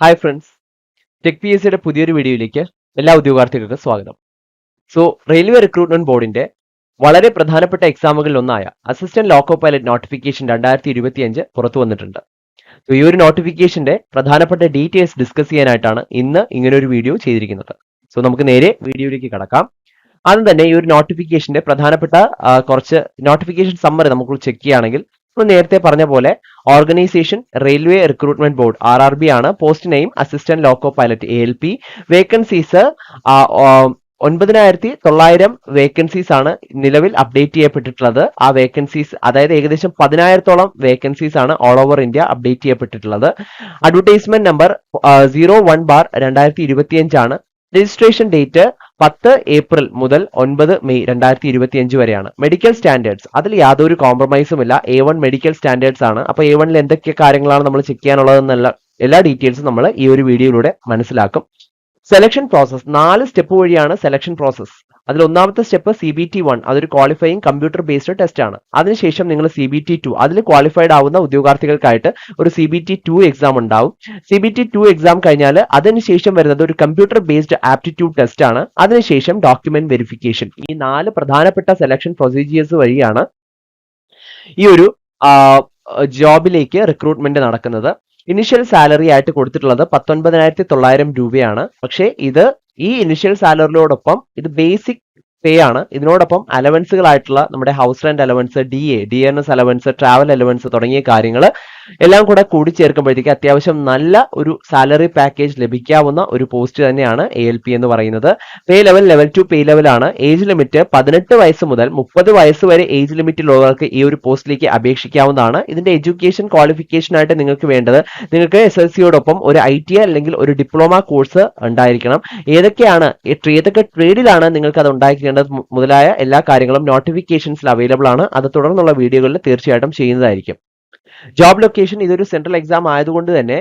Hi friends tech P S സിയുടെ പുതിയൊരു വീഡിയോയിലേക്ക് എല്ലാ ഉദ്യോഗാർത്ഥികൾക്കും സ്വാഗതം. സോ റെയിൽവേ റിക്രൂട്ട്മെന്റ് ബോർഡിന്റെ വളരെ പ്രധാനപ്പെട്ട എക്സാമുകളിൽ ഒന്നായ അസിസ്റ്റന്റ് ലോക്കോ പൈലറ്റ് നോട്ടിഫിക്കേഷൻ രണ്ടായിരത്തി ഇരുപത്തി അഞ്ച് പുറത്തു വന്നിട്ടുണ്ട്. സോ ഈ ഒരു നോട്ടിഫിക്കേഷന്റെ പ്രധാനപ്പെട്ട ഡീറ്റെയിൽസ് ഡിസ്കസ് ചെയ്യാനായിട്ടാണ് ഇന്ന് ഇങ്ങനെ ഒരു വീഡിയോ ചെയ്തിരിക്കുന്നത്. സോ നമുക്ക് നേരെ വീഡിയോയിലേക്ക് കടക്കാം. ആദ്യം തന്നെ ഈ ഒരു നോട്ടിഫിക്കേഷന്റെ പ്രധാനപ്പെട്ട കുറച്ച് നോട്ടിഫിക്കേഷൻ സമ്മറി നമുക്ക് ചെക്ക് ചെയ്യുകയാണെങ്കിൽ നേരത്തെ പറഞ്ഞ പോലെ organisation railway recruitment board R R B ആണ്. Post name assistant loco pilot A L P vacancies ഒൻപതിനായിരത്തി തൊള്ളായിരം വേക്കൻസീസ് ആണ് നിലവിൽ അപ്ഡേറ്റ് ചെയ്യപ്പെട്ടിട്ടുള്ളത്. ആ വേക്കൻസീസ് അതായത് ഏകദേശം പതിനായിരത്തോളം വേക്കൻസീസ് ആണ് all over India update ചെയ്യപ്പെട്ടിട്ടുള്ളത്. Advertisement number zero one bar രണ്ടായിരത്തി ഇരുപത്തിയഞ്ചാണ് രജിസ്ട്രേഷൻ ഡേറ്റ് പത്ത് ഏപ്രിൽ മുതൽ ഒൻപത് മെയ് രണ്ടായിരത്തി ഇരുപത്തി അഞ്ച് വരെയാണ്. മെഡിക്കൽ സ്റ്റാൻഡേർഡ്സ് അതിൽ യാതൊരു കോംപ്രമൈസും ഇല്ല. എ വൺ മെഡിക്കൽ സ്റ്റാൻഡേർഡ്സ് ആണ്. അപ്പൊ എ വണ്ണിൽ എന്തൊക്കെ കാര്യങ്ങളാണ് നമ്മൾ ചെക്ക് ചെയ്യാനുള്ളതെന്നുള്ള എല്ലാ ഡീറ്റെയിൽസും നമ്മൾ ഈ ഒരു വീഡിയോയിലൂടെ മനസ്സിലാക്കും. സെലക്ഷൻ പ്രോസസ് നാല് സ്റ്റെപ്പ് വഴിയാണ് സെലക്ഷൻ പ്രോസസ് അതിൽ ഒന്നാമത്തെ step C B T one അതൊരു ക്വാളിഫയിങ് കമ്പ്യൂട്ടർ ബേസ്ഡ് ടെസ്റ്റ് ആണ്. അതിനുശേഷം നിങ്ങൾ സി ബി ടി ടു അതിൽ ക്വാളിഫൈഡ് ആവുന്ന ഉദ്യോഗാർത്ഥികൾക്കായിട്ട് ഒരു C B T two exam ഉണ്ടാവും. C B T two exam കഴിഞ്ഞാൽ അതിനുശേഷം വരുന്നത് ഒരു കമ്പ്യൂട്ടർ ബേസ്ഡ് ആപ്റ്റിറ്റ്യൂഡ് ടെസ്റ്റ് ആണ്. അതിനുശേഷം ഡോക്യുമെന്റ് വെരിഫിക്കേഷൻ ഈ നാല് പ്രധാനപ്പെട്ട സെലക്ഷൻ പ്രൊസീജിയേഴ്സ് വഴിയാണ് ഈ ഒരു ജോബിലേക്ക് റിക്രൂട്ട്മെന്റ് നടക്കുന്നത്. ഇനിഷ്യൽ സാലറി ആയിട്ട് കൊടുത്തിട്ടുള്ളത് പത്തൊൻപതിനായിരത്തി തൊള്ളായിരം രൂപയാണ്. പക്ഷേ ഇത് ഈ ഇനിഷ്യൽ സാലറിയോടൊപ്പം ഇത് ബേസിക് പേ ആണ്. ഇതിനോടൊപ്പം അലവൻസുകളായിട്ടുള്ള നമ്മുടെ house rent allowance D A D N S allowance travel allowance തുടങ്ങിയ കാര്യങ്ങൾ എല്ലാം കൂടെ കൂടി ചേർക്കുമ്പോഴത്തേക്ക് അത്യാവശ്യം നല്ല ഒരു സാലറി പാക്കേജ് ലഭിക്കാവുന്ന ഒരു പോസ്റ്റ് തന്നെയാണ് എ എൽ പി എന്ന് പറയുന്നത്. Pay level level two pay level ആണ്. ഏജ് ലിമിറ്റ് പതിനെട്ട് വയസ്സ് മുതൽ മുപ്പത് വയസ്സ് വരെ ഏജ് ലിമിറ്റിലുള്ളവർക്ക് ഈ ഒരു പോസ്റ്റിലേക്ക് അപേക്ഷിക്കാവുന്നതാണ്. ഇതിന്റെ എഡ്യൂക്കേഷൻ ക്വാളിഫിക്കേഷൻ ആയിട്ട് നിങ്ങൾക്ക് വേണ്ടത് നിങ്ങൾക്ക് എസ് എൽ സിയോടൊപ്പം ഒരു ഐ ടി അല്ലെങ്കിൽ ഒരു ഡിപ്ലോമ കോഴ്സ് ഉണ്ടായിരിക്കണം. ഏതൊക്കെയാണ് ഏതൊക്കെ ട്രേഡിലാണ് നിങ്ങൾക്ക് അത് ഉണ്ടായിരിക്കേണ്ടത് മുതലായ എല്ലാ കാര്യങ്ങളും നോട്ടിഫിക്കേഷൻസിൽ അവൈലബിൾ ആണ്. അത് തുടർന്നുള്ള വീഡിയോകളിൽ തീർച്ചയായിട്ടും ചെയ്യുന്നതായിരിക്കും. ജോബ് ലൊക്കേഷൻ ഇതൊരു സെൻട്രൽ എക്സാം ആയതുകൊണ്ട് തന്നെ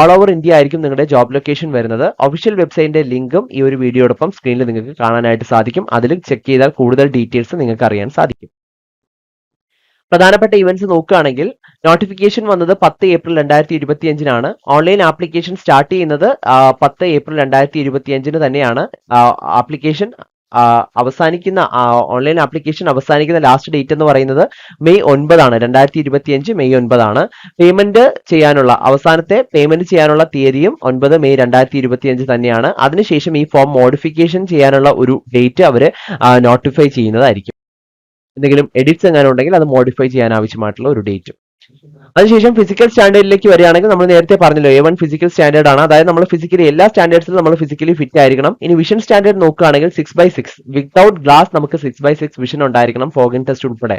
ഓൾ ഓവർ ഇന്ത്യ ആയിരിക്കും നിങ്ങളുടെ ജോബ് ലൊക്കേഷൻ വരുന്നത്. ഒഫീഷ്യൽ വെബ്സൈറ്റിന്റെ ലിങ്കും ഈ ഒരു വീഡിയോടൊപ്പം സ്ക്രീനിൽ നിങ്ങൾക്ക് കാണാനായിട്ട് സാധിക്കും. അതിൽ ചെക്ക് ചെയ്താൽ കൂടുതൽ ഡീറ്റെയിൽസ് നിങ്ങൾക്ക് അറിയാൻ സാധിക്കും. പ്രധാനപ്പെട്ട ഇവന്റ്സ് നോക്കുകയാണെങ്കിൽ നോട്ടിഫിക്കേഷൻ വന്നത് പത്ത് ഏപ്രിൽ രണ്ടായിരത്തി ഇരുപത്തി അഞ്ചിനാണ് ഓൺലൈൻ ആപ്ലിക്കേഷൻ സ്റ്റാർട്ട് ചെയ്യുന്നത് പത്ത് ഏപ്രിൽ രണ്ടായിരത്തി ഇരുപത്തി അഞ്ചിന് തന്നെയാണ് ആപ്ലിക്കേഷൻ അവസാനിക്കുന്ന ഓൺലൈൻ ആപ്ലിക്കേഷൻ അവസാനിക്കുന്ന ലാസ്റ്റ് ഡേറ്റ് എന്ന് പറയുന്നത് മെയ് ഒൻപതാണ് രണ്ടായിരത്തി ഇരുപത്തി അഞ്ച് മെയ് ഒൻപതാണ്. പേയ്മെന്റ് ചെയ്യാനുള്ള അവസാനത്തെ പേയ്മെന്റ് ചെയ്യാനുള്ള തീയതിയും ഒൻപത് മെയ് രണ്ടായിരത്തി ഇരുപത്തി അഞ്ച് തന്നെയാണ്. അതിനുശേഷം ഈ ഫോം മോഡിഫിക്കേഷൻ ചെയ്യാനുള്ള ഒരു ഡേറ്റ് അവർ നോട്ടിഫൈ ചെയ്യുന്നതായിരിക്കും. എന്തെങ്കിലും എഡിറ്റ്സ് എങ്ങാനും ഉണ്ടെങ്കിൽ അത് മോഡിഫൈ ചെയ്യാൻ ആവശ്യമായിട്ടുള്ള ഒരു ഡേറ്റ് അതിനുശേഷം ഫിസിക്കൽ സ്റ്റാൻഡേർഡിലേക്ക് വരികയാണെങ്കിൽ നമ്മൾ നേരത്തെ പറഞ്ഞല്ലോ എ വൺ ഫിസിക്കൽ സ്റ്റാൻഡേർഡ് ആണ്. അതായത് നമ്മൾ ഫിസിക്കലി എല്ലാ സ്റ്റാൻഡേർഡ്സിലും നമ്മൾ ഫിസിക്കലി ഫിറ്റ് ആയിരിക്കണം. ഇനി വിഷൻ സ്റ്റാൻഡേർഡ് നോക്കുകയാണെങ്കിൽ six by six without glass നമുക്ക് സിക്സ് ബൈ സിക്സ് വിഷൻ ഉണ്ടായിരിക്കണം ഫോഗിൻ ടെസ്റ്റ് ഉൾപ്പെടെ.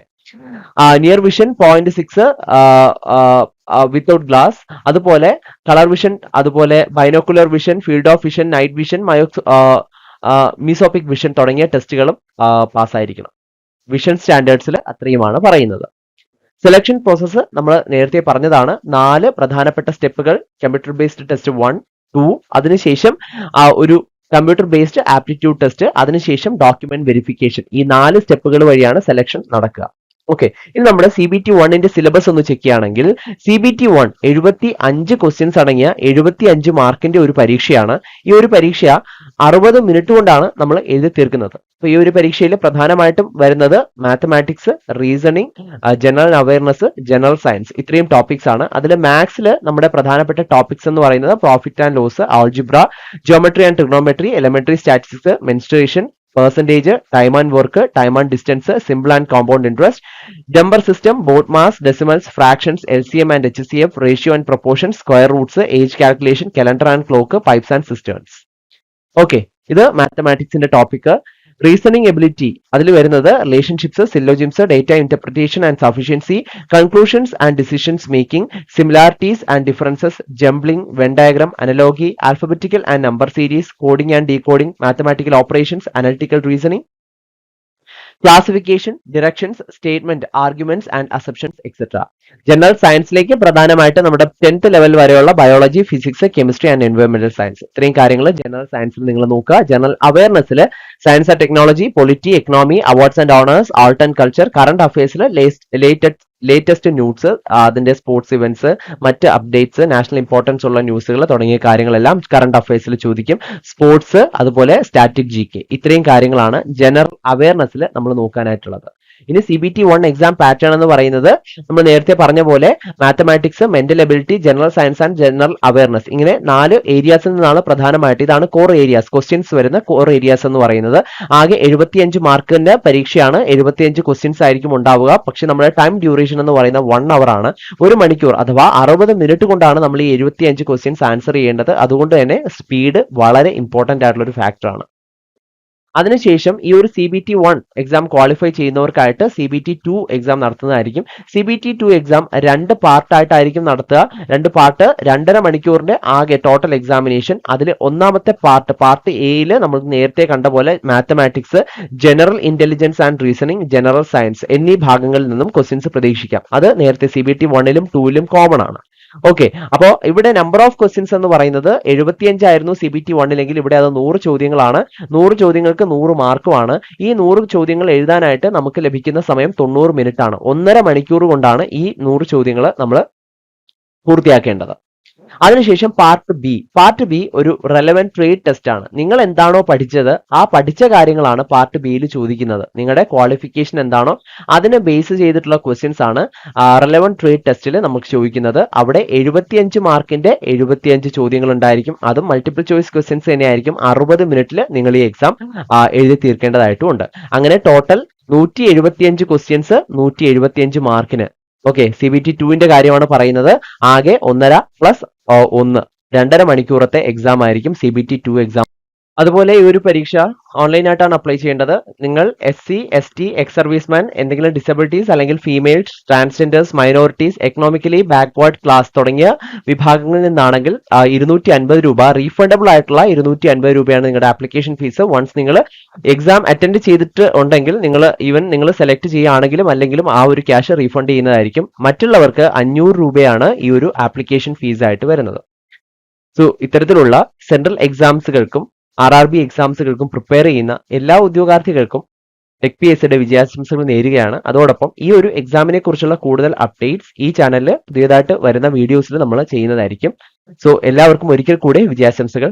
Near vision point six without glass അതുപോലെ കളർ വിഷൻ അതുപോലെ binocular vision field of vision night vision മയോക്സ് mesopic vision തുടങ്ങിയ ടെസ്റ്റുകളും പാസ്സായിരിക്കണം വിഷൻ സ്റ്റാൻഡേർഡ്സിൽ അത്രയുമാണ് പറയുന്നത്. Selection process നമ്മൾ നേരത്തെ പറഞ്ഞതാണ് നാല് പ്രധാനപ്പെട്ട സ്റ്റെപ്പുകൾ computer based test one two അതിനുശേഷം ഒരു കമ്പ്യൂട്ടർ ബേസ്ഡ് ആപ്റ്റിറ്റ്യൂഡ് ടെസ്റ്റ് അതിനുശേഷം ഡോക്യുമെന്റ് വെരിഫിക്കേഷൻ ഈ നാല് സ്റ്റെപ്പുകൾ വഴിയാണ് സെലക്ഷൻ നടക്കുക. ഓക്കെ ഇനി നമ്മുടെ സി ബി ടി വണ്ണിന്റെ സിലബസ് ഒന്ന് ചെക്ക് ചെയ്യുകയാണെങ്കിൽ സി ബി ടി വൺ എഴുപത്തി അഞ്ച് ക്വസ്റ്റ്യൻസ് അടങ്ങിയ എഴുപത്തി അഞ്ച് മാർക്കിന്റെ ഒരു പരീക്ഷയാണ്. ഈ ഒരു പരീക്ഷ അറുപത് മിനിറ്റ് കൊണ്ടാണ് നമ്മൾ എഴുതി തീർക്കുന്നത്. അപ്പൊ ഈ ഒരു പരീക്ഷയിൽ പ്രധാനമായിട്ടും വരുന്നത് mathematics reasoning general awareness general science ഇത്രയും ടോപ്പിക്സ് ആണ്. അതിൽ മാത്സിൽ നമ്മുടെ പ്രധാനപ്പെട്ട ടോപ്പിക്സ് എന്ന് പറയുന്നത് profit and loss algebra geometry and trigonometry elementary statistics mensuration percentage time and work time and distance simple and compound interest number system BODMAS decimals fractions L C M and H C F ratio and proportion square roots age calculation calendar and clock pipes and cisterns okay ഇത് മാത്തമാറ്റിക്സിന്റെ topic reasoning ability അതിൽ വരുന്നത് relationships syllogisms data interpretation and sufficiency conclusions and decisions making similarities and differences jumbling Venn diagram analogy alphabetical and number series coding and decoding mathematical operations analytical reasoning classification directions statement arguments and assumptions etcetera general സയൻസിലേക്ക് പ്രധാനമായിട്ട് നമ്മുടെ tenth level വരെയുള്ള biology physics chemistry and എൻവയോൺമെന്റൽ science ഇത്രയും കാര്യങ്ങൾ general സയൻസിൽ നിങ്ങൾ നോക്കുക. General അവയർനെസ്സിൽ science and technology polity economy awards and honours art and culture current അഫയേഴ്സിൽ latest latest news അതിന്റെ സ്പോർട്സ് ഇവന്റ്സ് മറ്റ് അപ്ഡേറ്റ്സ് നാഷണൽ ഇമ്പോർട്ടൻസ് ഉള്ള ന്യൂസുകൾ തുടങ്ങിയ കാര്യങ്ങളെല്ലാം കറണ്ട് അഫയേഴ്സിൽ ചോദിക്കും. സ്പോർട്സ് അതുപോലെ സ്റ്റാറ്റിക് ജി കെ ഇത്രയും കാര്യങ്ങളാണ് ജനറൽ അവയർനെസ്സിൽ നമ്മൾ നോക്കാനായിട്ടുള്ളത്. ഇനി C B T one exam pattern എന്ന് പറയുന്നത് നമ്മൾ നേരത്തെ പറഞ്ഞ പോലെ mathematics mental ability general science and general awareness ഇങ്ങനെ നാല് ഏരിയാസിൽ നിന്നാണ് പ്രധാനമായിട്ട് ഇതാണ് കോർ ഏരിയാസ് ക്വസ്റ്റ്യൻസ് വരുന്ന കോർ ഏരിയാസ് എന്ന് പറയുന്നത്. ആകെ എഴുപത്തിയഞ്ച് മാർക്കിന്റെ പരീക്ഷയാണ് എഴുപത്തിയഞ്ച് ക്വസ്റ്റ്യൻസ് ആയിരിക്കും ഉണ്ടാവുക. പക്ഷെ നമ്മുടെ ടൈം ഡ്യൂറേഷൻ എന്ന് പറയുന്ന വൺ അവർ ആണ്. ഒരു മണിക്കൂർ അഥവാ അറുപത് മിനിറ്റ് കൊണ്ടാണ് നമ്മൾ ഈ എഴുപത്തിയഞ്ച് ക്വസ്റ്റ്യൻസ് ആൻസർ ചെയ്യേണ്ടത്. അതുകൊണ്ട് തന്നെ സ്പീഡ് വളരെ ഇമ്പോർട്ടന്റ് ആയിട്ടുള്ള ഒരു ഫാക്ടറാണ് അതിനുശേഷം ഈ ഒരു C B T one exam qualify ചെയ്യുന്നവർക്കായിട്ട് C B T two exam നടത്തുന്നതായിരിക്കും. C B T two exam രണ്ട് പാർട്ടായിട്ടായിരിക്കും നടത്തുക. രണ്ട് പാർട്ട് രണ്ടര മണിക്കൂറിന്റെ ആകെ ടോട്ടൽ എക്സാമിനേഷൻ അതിൽ ഒന്നാമത്തെ പാർട്ട് പാർട്ട് എയിൽ നമ്മൾ നേരത്തെ കണ്ട പോലെ mathematics general intelligence and reasoning general science എന്നീ ഭാഗങ്ങളിൽ നിന്നും ക്വസ്റ്റ്യൻസ് പ്രതീക്ഷിക്കാം. അത് നേരത്തെ സി ബി ടി വണ്ണിലും ടൂവിലും കോമൺ ആണ്. ഓക്കെ അപ്പോ ഇവിടെ നമ്പർ ഓഫ് ക്വസ്റ്റ്യൻസ് എന്ന് പറയുന്നത് എഴുപത്തിയഞ്ചായിരുന്നു സി ബി ടി വണ്ണിലെങ്കിൽ ഇവിടെ അത് നൂറ് ചോദ്യങ്ങളാണ്. നൂറ് ചോദ്യങ്ങൾക്ക് നൂറ് മാർക്കുമാണ് ഈ നൂറ് ചോദ്യങ്ങൾ എഴുതാനായിട്ട് നമുക്ക് ലഭിക്കുന്ന സമയം തൊണ്ണൂറ് മിനിറ്റ് ആണ്. ഒന്നര മണിക്കൂർ കൊണ്ടാണ് ഈ നൂറ് ചോദ്യങ്ങൾ നമ്മൾ പൂർത്തിയാക്കേണ്ടത്. അതിനുശേഷം പാർട്ട് ബി പാർട്ട് ബി ഒരു റെലവെന്റ് ട്രേഡ് ടെസ്റ്റ് ആണ്. നിങ്ങൾ എന്താണോ പഠിച്ചത് ആ പഠിച്ച കാര്യങ്ങളാണ് പാർട്ട് ബിയിൽ ചോദിക്കുന്നത്. നിങ്ങളുടെ ക്വാളിഫിക്കേഷൻ എന്താണോ അതിനെ ബേസ് ചെയ്തിട്ടുള്ള ക്വസ്റ്റ്യൻസ് ആണ് റെലവെന്റ് ട്രേഡ് ടെസ്റ്റിൽ നമുക്ക് ചോദിക്കുന്നത്. അവിടെ എഴുപത്തിയഞ്ച് മാർക്കിന്റെ എഴുപത്തിയഞ്ച് ചോദ്യങ്ങൾ ഉണ്ടായിരിക്കും അതും മൾട്ടിപ്പിൾ ചോയ്സ് ക്വസ്റ്റ്യൻസ് തന്നെയായിരിക്കും. അറുപത് മിനിറ്റിൽ നിങ്ങൾ ഈ എക്സാം എഴുതി തീർക്കേണ്ടതായിട്ടും ഉണ്ട് അങ്ങനെ ടോട്ടൽ നൂറ്റി എഴുപത്തിയഞ്ച് ക്വസ്റ്റ്യൻസ് നൂറ്റി എഴുപത്തിയഞ്ച് മാർക്കിന് ഓക്കെ സി ബി ടി ടുവിന്റെ കാര്യമാണ് പറയുന്നത്. ആകെ ഒന്നര പ്ലസ് ഒന്ന്. രണ്ടര മണിക്കൂറത്തെ എക്സാം ആയിരിക്കും C B T two exam അതുപോലെ ഈ ഒരു പരീക്ഷ ഓൺലൈനായിട്ടാണ് അപ്ലൈ ചെയ്യേണ്ടത്. നിങ്ങൾ S C S T ex serviceman എന്തെങ്കിലും ഡിസബിലിറ്റീസ് അല്ലെങ്കിൽ females transgenders minorities economically backward class തുടങ്ങിയ വിഭാഗങ്ങളിൽ നിന്നാണെങ്കിൽ ഇരുന്നൂറ്റി അൻപത് രൂപ റീഫണ്ടബിൾ ആയിട്ടുള്ള ഇരുന്നൂറ്റി അൻപത് രൂപയാണ് നിങ്ങളുടെ ആപ്ലിക്കേഷൻ ഫീസ് വൺസ് നിങ്ങൾ എക്സാം അറ്റൻഡ് ചെയ്തിട്ട് ഉണ്ടെങ്കിൽ നിങ്ങൾ ഈവൻ നിങ്ങൾ സെലക്ട് ചെയ്യുകയാണെങ്കിലും അല്ലെങ്കിലും ആ ഒരു ക്യാഷ് റീഫണ്ട് ചെയ്യുന്നതായിരിക്കും. മറ്റുള്ളവർക്ക് അഞ്ഞൂറ് രൂപയാണ് ഈ ഒരു ആപ്ലിക്കേഷൻ ഫീസ് ആയിട്ട് വരുന്നത്. സോ ഇത്തരത്തിലുള്ള സെൻട്രൽ എക്സാംസുകൾക്കും ആർ ആർ ബി എക്സാംസുകൾക്കും പ്രിപ്പയർ ചെയ്യുന്ന എല്ലാ ഉദ്യോഗാർത്ഥികൾക്കും ടെക് പി എസ് സിയുടെ വിജയാശംസകൾ നേരുകയാണ്. അതോടൊപ്പം ഈ ഒരു എക്സാമിനെ കുറിച്ചുള്ള കൂടുതൽ അപ്ഡേറ്റ്സ് ഈ ചാനലിൽ പുതിയതായിട്ട് വരുന്ന വീഡിയോസിൽ നമ്മൾ ചെയ്യുന്നതായിരിക്കും. സോ എല്ലാവർക്കും ഒരിക്കൽ കൂടെ വിജയാശംസകൾ.